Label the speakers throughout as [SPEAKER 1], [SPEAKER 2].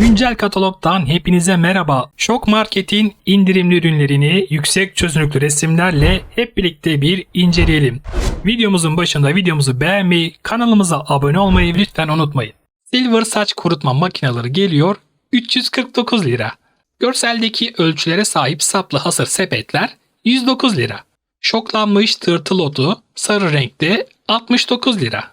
[SPEAKER 1] Güncel katalogdan hepinize merhaba. Şok Market'in indirimli ürünlerini yüksek çözünürlüklü resimlerle hep birlikte bir inceleyelim. Videomuzun başında videomuzu beğenmeyi, kanalımıza abone olmayı lütfen unutmayın. Silver saç kurutma makineleri geliyor 349 lira. Görseldeki ölçülere sahip saplı hasır sepetler 109 lira. Şoklanmış tırtıl otu sarı renkte 69 lira.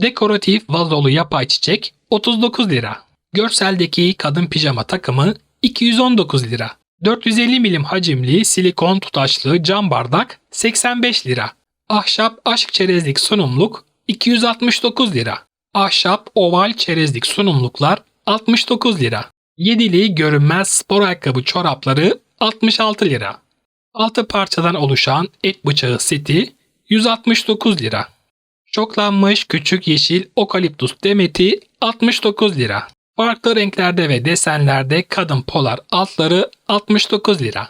[SPEAKER 1] Dekoratif vazolu yapay çiçek 39 lira. Görseldeki kadın pijama takımı 219 lira. 450 milim hacimli silikon tutaşlı cam bardak 85 lira. Ahşap aşk çerezlik sunumluk 269 lira. Ahşap oval çerezlik sunumluklar 69 lira. Yedili görünmez spor ayakkabı çorapları 66 lira. 6 parçadan oluşan et bıçağı seti 169 lira. Şoklanmış küçük yeşil okaliptus demeti 69 lira. Farklı renklerde ve desenlerde kadın polar altları 69 lira.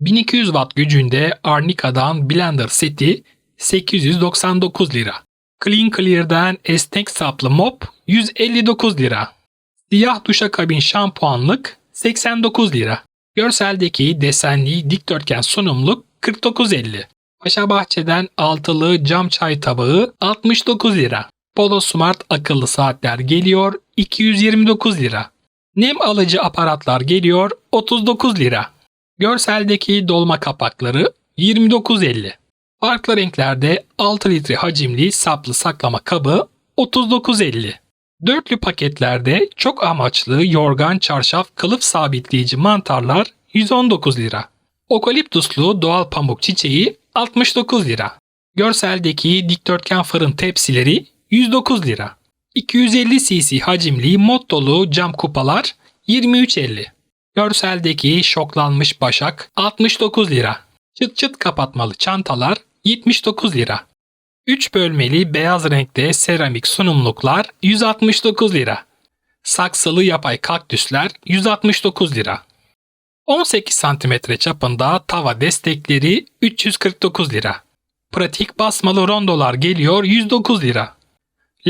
[SPEAKER 1] 1200 watt gücünde Arnica'dan blender seti 899 lira. Clean Clear'den esnek saplı mop 159 lira. Siyah duşakabin şampuanlık 89 lira. Görseldeki desenli dikdörtgen sunumluk 49.50. Paşa Bahçe'den altılı cam çay tabağı 69 lira. Polo Smart akıllı saatler geliyor 229 lira. Nem alıcı aparatlar geliyor 39 lira. Görseldeki dolma kapakları 29.50. Farklı renklerde 6 litre hacimli saplı saklama kabı 39.50. Dörtlü paketlerde çok amaçlı yorgan çarşaf kılıf sabitleyici mantarlar 119 lira. Okaliptuslu doğal pamuk çiçeği 69 lira. Görseldeki dikdörtgen fırın tepsileri 109 lira. 250 cc hacimli mod dolu cam kupalar 23.50. Görseldeki şoklanmış başak 69 lira. Çıt çıt kapatmalı çantalar 79 lira. 3 bölmeli beyaz renkte seramik sunumluklar 169 lira. Saksılı yapay kaktüsler 169 lira. 18 cm çapında tava destekleri 349 lira. Pratik basmalı rondolar geliyor 109 lira.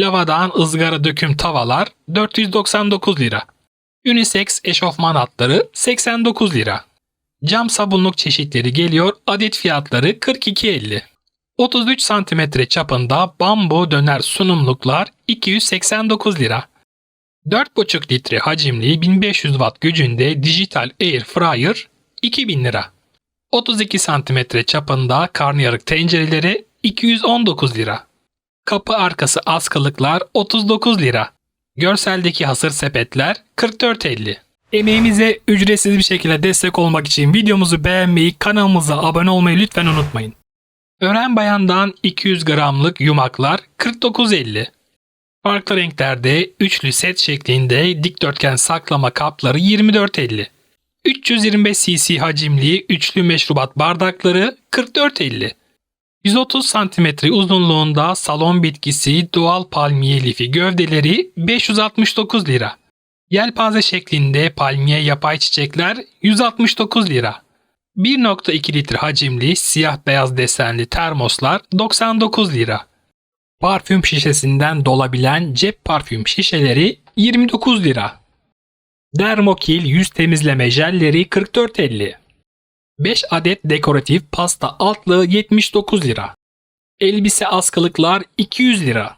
[SPEAKER 1] Lavadan ızgara döküm tavalar 499 lira. Unisex eşofman hatları 89 lira. Cam sabunluk çeşitleri geliyor adet fiyatları 42.50. 33 cm çapında bambu döner sunumluklar 289 lira. 4,5 litre hacimli 1500 watt gücünde dijital air fryer 2000 lira. 32 cm çapında karnıyarık tencereleri 219 lira. Kapı arkası askılıklar 39 lira. Görseldeki hasır sepetler 44.50. Emeğimize ücretsiz bir şekilde destek olmak için videomuzu beğenmeyi, kanalımıza abone olmayı lütfen unutmayın. Ören bayandan 200 gramlık yumaklar 49.50. Farklı renklerde üçlü set şeklinde dikdörtgen saklama kapları 24.50. 325 cc hacimli üçlü meşrubat bardakları 44.50. 130 cm uzunluğunda salon bitkisi doğal palmiye lifi gövdeleri 569 lira. Yelpaze şeklinde palmiye yapay çiçekler 169 lira. 1.2 litre hacimli siyah beyaz desenli termoslar 99 lira. Parfüm şişesinden dolabilen cep parfüm şişeleri 29 lira. Dermokil yüz temizleme jelleri 44.50. 5 adet dekoratif pasta altlığı 79 lira. Elbise askılıklar 200 lira.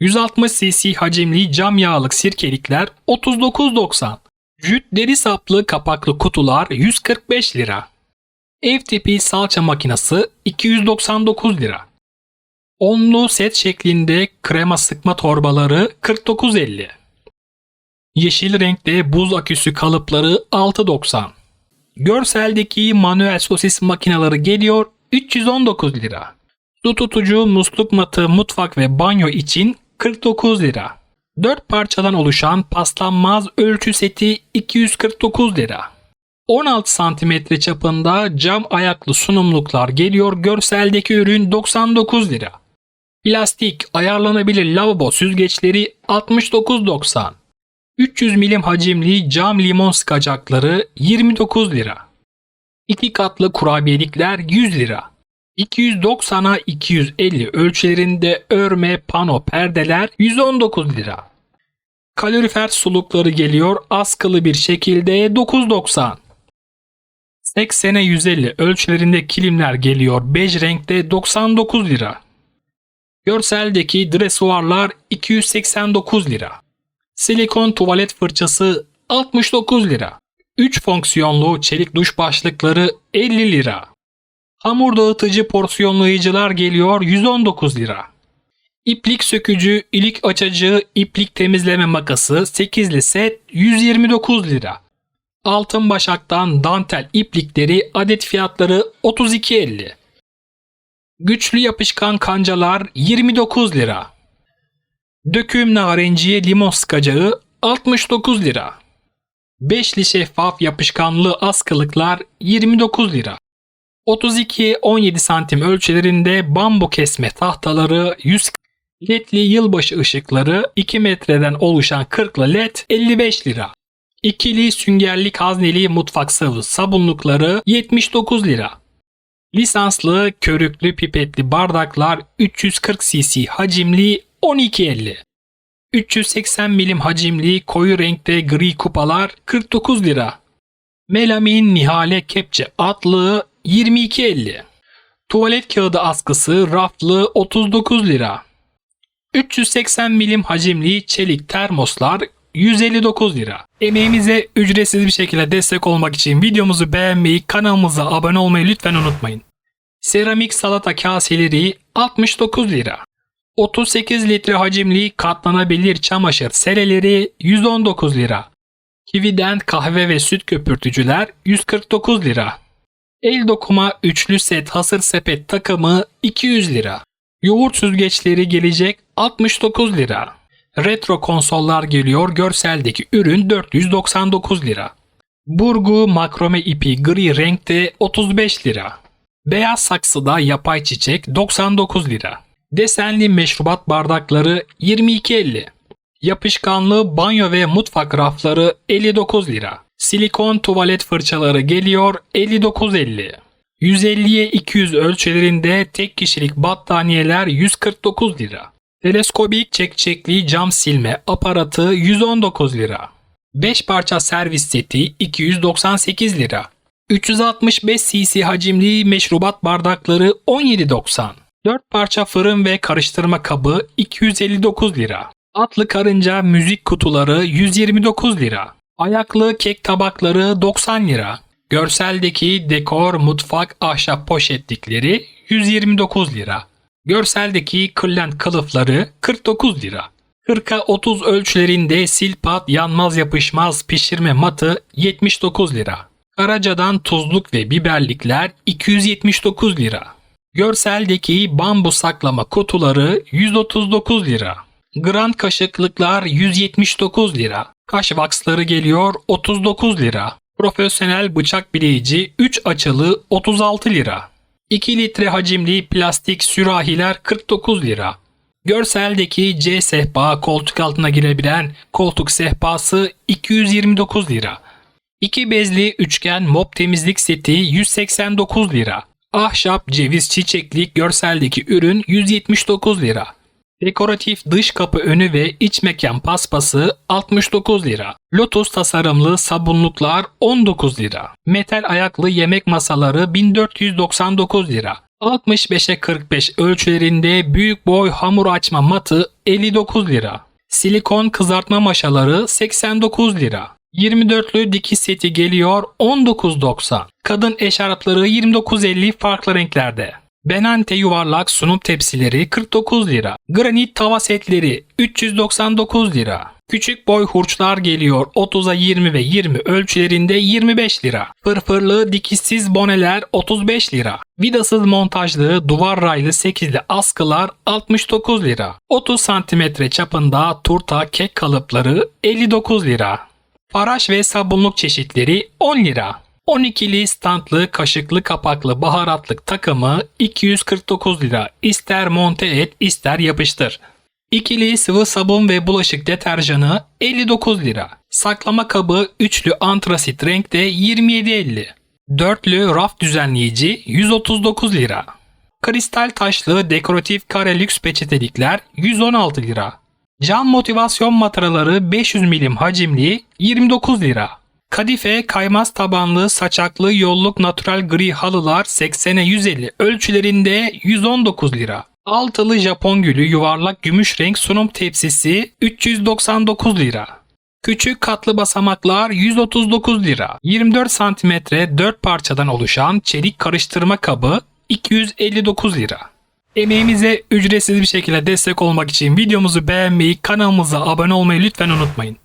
[SPEAKER 1] 160 cc hacimli cam yağlık sirkelikler 39.90. Jüt deri saplı kapaklı kutular 145 lira. Ev tipi salça makinesi 299 lira. Onlu set şeklinde krema sıkma torbaları 49.50. Yeşil renkte buz aküsü kalıpları 6.90. Görseldeki manuel sosis makineleri geliyor 319 lira. Su tutucu musluk matı mutfak ve banyo için 49 lira. 4 parçadan oluşan paslanmaz ölçü seti 249 lira. 16 cm çapında cam ayaklı sunumluklar geliyor görseldeki ürün 99 lira. Plastik ayarlanabilir lavabo süzgeçleri 69.90. 300 milim hacimli cam limon sıkacakları 29 lira. 2 katlı kurabiyelikler 100 lira. 290'a 250 ölçülerinde örme pano perdeler 119 lira. Kalorifer sulukları geliyor askılı bir şekilde 9.90. 80'e 150 ölçülerinde kilimler geliyor bej renkte 99 lira. Görseldeki dresuarlar 289 lira. Silikon tuvalet fırçası 69 lira. 3 fonksiyonlu çelik duş başlıkları 50 lira. Hamur dağıtıcı porsiyonlayıcılar geliyor 119 lira. İplik sökücü, ilik açıcı, iplik temizleme makası 8'li set 129 lira. Altın başaktan dantel iplikleri adet fiyatları 32.50. Güçlü yapışkan kancalar 29 lira. Döküm narenciye limon sıkacağı 69 lira. Beşli şeffaf yapışkanlı askılıklar 29 lira. 32-17 santim ölçülerinde bambu kesme tahtaları 100 ledli yılbaşı ışıkları 2 metreden oluşan 40'lı led 55 lira. İkili süngerli hazneli mutfak sıvı sabunlukları 79 lira. Lisanslı körüklü pipetli bardaklar 340 cc hacimli 12.50. 380 milim hacimli koyu renkte gri kupalar 49 lira. Melamin Nihale Kepçe atlığı 22.50. Tuvalet kağıdı askısı raflı 39 lira. 380 milim hacimli çelik termoslar 159 lira. Emeğimize ücretsiz bir şekilde destek olmak için videomuzu beğenmeyi, kanalımıza abone olmayı lütfen unutmayın. Seramik salata kaseleri 69 lira. 38 litre hacimli katlanabilir çamaşır sereleri 119 lira. Kivi'den kahve ve süt köpürtücüler 149 lira. El dokuma üçlü set hasır sepet takımı 200 lira. Yoğurt süzgeçleri gelecek 69 lira. Retro konsollar geliyor görseldeki ürün 499 lira. Burgu makrome ipi gri renkte 35 lira. Beyaz saksıda yapay çiçek 99 lira. Desenli meşrubat bardakları 22.50. Yapışkanlı banyo ve mutfak rafları 59 lira. Silikon tuvalet fırçaları geliyor 59.50. 150'ye 200 ölçülerinde tek kişilik battaniyeler 149 lira. Teleskobik çekçekli cam silme aparatı 119 lira. 5 parça servis seti 298 lira. 365 cc hacimli meşrubat bardakları 17.90. 4 parça fırın ve karıştırma kabı 259 lira. Atlı karınca müzik kutuları 129 lira. Ayaklı kek tabakları 90 lira. Görseldeki dekor mutfak ahşap poşetlikleri 129 lira. Görseldeki kırlent kılıfları 49 lira. 40'a 30 ölçülerinde silpat yanmaz yapışmaz pişirme matı 79 lira. Karaca'dan tuzluk ve biberlikler 279 lira. Görseldeki bambu saklama kutuları 139 lira. Grand kaşıklıklar 179 lira. Kaş vaksları geliyor 39 lira. Profesyonel bıçak bileyici 3 açılı 36 lira. 2 litre hacimli plastik sürahiler 49 lira. Görseldeki C sehpa koltuk altına girebilen koltuk sehpası 229 lira. 2 bezli üçgen mop temizlik seti 189 lira. Ahşap ceviz çiçeklik görseldeki ürün 179 lira. Dekoratif dış kapı önü ve iç mekan paspası 69 lira. Lotus tasarımlı sabunluklar 19 lira. Metal ayaklı yemek masaları 1499 lira. 65'e 45 ölçülerinde büyük boy hamur açma matı 59 lira. Silikon kızartma maşaları 89 lira. 24'lü dikiş seti geliyor 19.90. Kadın eşarpları 29.50 farklı renklerde. Benante yuvarlak sunum tepsileri 49 lira. Granit tava setleri 399 lira. Küçük boy hurçlar geliyor 30'a 20 ve 20 ölçülerinde 25 lira. Fırfırlı dikişsiz boneler 35 lira. Vidasız montajlı duvar raylı 8'li askılar 69 lira. 30 cm çapında turta kek kalıpları 59 lira. Faraş ve sabunluk çeşitleri 10 lira. 12'li standlı kaşıklı kapaklı baharatlık takımı 249 lira. İster monte et ister yapıştır. İkili sıvı sabun ve bulaşık deterjanı 59 lira. Saklama kabı üçlü antrasit renkte 27.50. Dörtlü raf düzenleyici 139 lira. Kristal taşlı dekoratif kare lüks peçetelikler 116 lira. Cam motivasyon mataraları 500 milim hacimli 29 lira. Kadife kaymaz tabanlı saçaklı yolluk natural gri halılar 80'e 150 ölçülerinde 119 lira. Altılı Japon gülü yuvarlak gümüş renk sunum tepsisi 399 lira. Küçük katlı basamaklar 139 lira. 24 santimetre 4 parçadan oluşan çelik karıştırma kabı 259 lira. Emeğimize ücretsiz bir şekilde destek olmak için videomuzu beğenmeyi, kanalımıza abone olmayı lütfen unutmayın.